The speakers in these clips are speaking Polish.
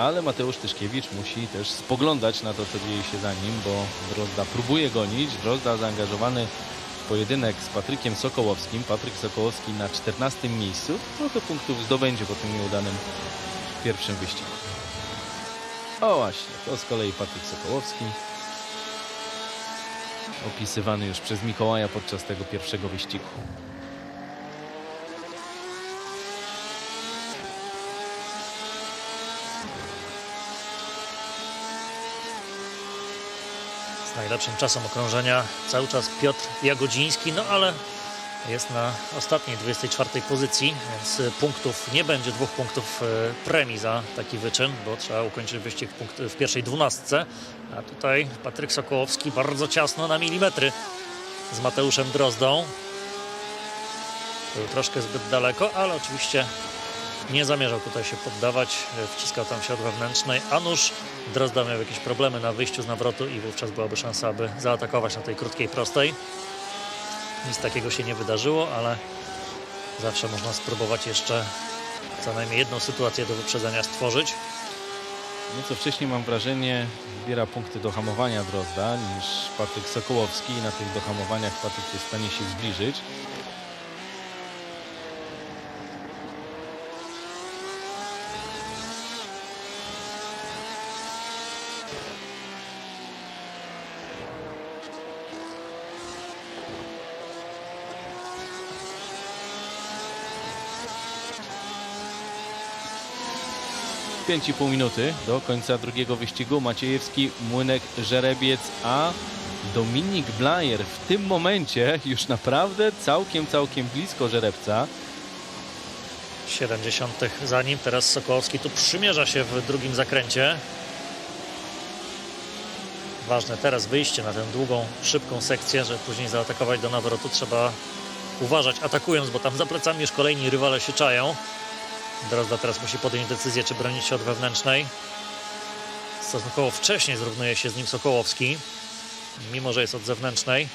ale Mateusz Tyszkiewicz musi też spoglądać na to, co dzieje się za nim, bo Drozda próbuje gonić. Drozda zaangażowany w pojedynek z Patrykiem Sokołowskim. Patryk Sokołowski na 14 miejscu. Trochę punktów zdobędzie po tym nieudanym pierwszym wyścigu. O właśnie, to z kolei Patryk Sokołowski. Opisywany już przez Mikołaja podczas tego pierwszego wyścigu. Z najlepszym czasem okrążenia cały czas Piotr Jagodziński, no ale jest na ostatniej 24 pozycji, więc punktów nie będzie, dwóch punktów y, premii za taki wyczyn, bo trzeba ukończyć wyścig w pierwszej dwunastce. A tutaj Patryk Sokołowski bardzo ciasno na milimetry z Mateuszem Drozdą. Był troszkę zbyt daleko, ale oczywiście nie zamierzał tutaj się poddawać, y, wciskał tam się od wewnętrznej, a nuż Drozda miał jakieś problemy na wyjściu z nawrotu i wówczas byłaby szansa, aby zaatakować na tej krótkiej prostej. Nic takiego się nie wydarzyło, ale zawsze można spróbować jeszcze co najmniej jedną sytuację do wyprzedzenia stworzyć. Nieco wcześniej mam wrażenie zbiera punkty do hamowania Drozda niż Patryk Sokołowski i na tych dohamowaniach Patryk jest w stanie się zbliżyć. Pięć i pół minuty do końca drugiego wyścigu. Maciejewski, Młynek, Żerebiec, a Dominik Blajer w tym momencie już naprawdę całkiem, całkiem blisko Żerebca. 70 za nim, teraz Sokołowski tu przymierza się w drugim zakręcie. Ważne teraz wyjście na tę długą, szybką sekcję, żeby później zaatakować do nawrotu. Trzeba uważać atakując, bo tam za plecami już kolejni rywale się czają. Drozda teraz musi podjąć decyzję, czy bronić się od wewnętrznej. Stosunkowo wcześniej zrównuje się z nim Sokołowski, mimo że jest od zewnętrznej.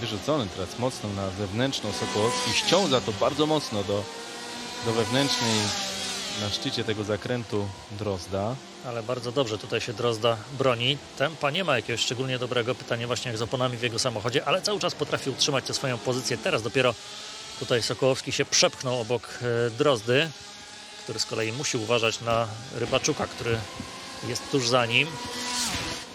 Wyrzucony teraz mocno na zewnętrzną Sokołowski. Ściąga to bardzo mocno do, do wewnętrznej na szczycie tego zakrętu Drozda. Ale bardzo dobrze tutaj się Drozda broni. Tempa nie ma jakiegoś szczególnie dobrego. Pytanie właśnie jak z oponami w jego samochodzie, ale cały czas potrafi utrzymać tę swoją pozycję. Teraz dopiero tutaj Sokołowski się przepchnął obok e, Drozdy, który z kolei musi uważać na Rybaczuka, który jest tuż za nim.